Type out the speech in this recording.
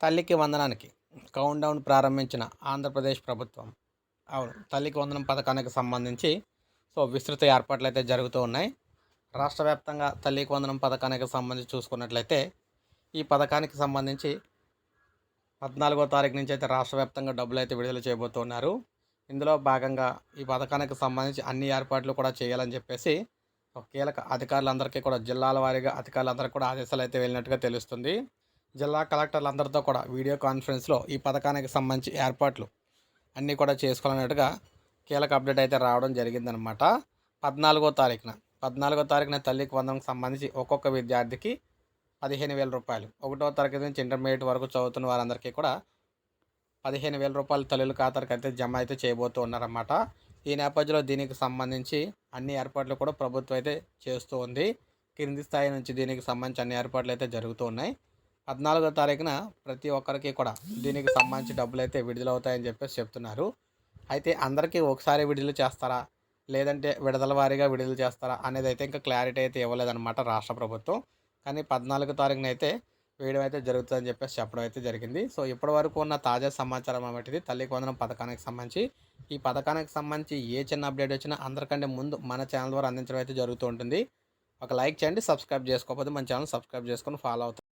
తల్లికి వందనానికి count down ప్రారంభించిన ఆంధ్రప్రదేశ్ ప్రభుత్వం. అవును తల్లికి వందనం పథకానికి సంబంధించి సో విస్తృత ఏర్పాట్లు అయితే జరుగుతూ ఉన్నాయి. రాష్ట్ర వ్యాప్తంగా తల్లికి వందనం పథకానికి సంబంధించి చూసుకున్నట్లయితే ఈ పథకానికి సంబంధించి పద్నాలుగో తారీఖు నుంచి అయితే రాష్ట్ర వ్యాప్తంగా డబ్బులు అయితే విడుదల చేయబోతున్నారు. ఇందులో భాగంగా ఈ పథకానికి సంబంధించి అన్ని ఏర్పాట్లు కూడా చేయాలని చెప్పేసి కీలక అధికారులందరికీ కూడా జిల్లాల వారీగా అధికారులందరికీ కూడా ఆదేశాలు అయితే వెళ్ళినట్టుగా తెలుస్తుంది. జిల్లా కలెక్టర్లందరితో కూడా వీడియో కాన్ఫరెన్స్లో ఈ పథకానికి సంబంధించి ఏర్పాట్లు అన్నీ కూడా చేసుకోవాలన్నట్టుగా కీలక అప్డేట్ అయితే రావడం జరిగిందనమాట పద్నాలుగో తారీఖున పద్నాలుగో తారీఖున తల్లికి వందనకు సంబంధించి ఒక్కొక్క విద్యార్థికి పదిహేను వేల రూపాయలు. ఒకటో తరగతి నుంచి ఇంటర్మీడియట్ వరకు చదువుతున్న వారందరికీ కూడా పదిహేను వేల రూపాయలు తల్లుల ఖాతాకి అయితే జమ అయితే చేయబోతూ ఉన్నారన్నమాట. ఈ నేపథ్యంలో దీనికి సంబంధించి అన్ని ఏర్పాట్లు కూడా ప్రభుత్వం అయితే చేస్తూ ఉంది. కింది స్థాయి నుంచి దీనికి సంబంధించి అన్ని ఏర్పాట్లు అయితే జరుగుతూ ఉన్నాయి. పద్నాలుగో తారీఖున ప్రతి ఒక్కరికి కూడా దీనికి సంబంధించి డబ్బులు అయితే విడుదలవుతాయని చెప్పేసి చెప్తున్నారు. అయితే అందరికీ ఒకసారి విడుదల చేస్తారా? లేదంటే విడుదల వారీగా విడుదల చేస్తారా? అనేది అయితే ఇంకా క్లారిటీ అయితే ఇవ్వలేదన్నమాట రాష్ట్ర ప్రభుత్వం. కానీ పద్నాలుగో తారీఖున అయితే వేయడం అయితే జరుగుతుందని చెప్పేసి చెప్పడం అయితే జరిగింది. సో ఇప్పటి వరకు ఉన్న తాజా సమాచారం అనేది తల్లికి వందనం పథకానికి సంబంధించి ఈ పథకానికి సంబంధించి ఏ చిన్న అప్డేట్ వచ్చినా అందరికంటే ముందు మన ఛానల్ ద్వారా అందించడం అయితే జరుగుతూ ఉంటుంది. ఒక లైక్ చేయండి సబ్స్క్రైబ్ చేసుకోకపోతే మన ఛానల్ సబ్స్క్రైబ్ చేసుకొని ఫాలో అవుతాం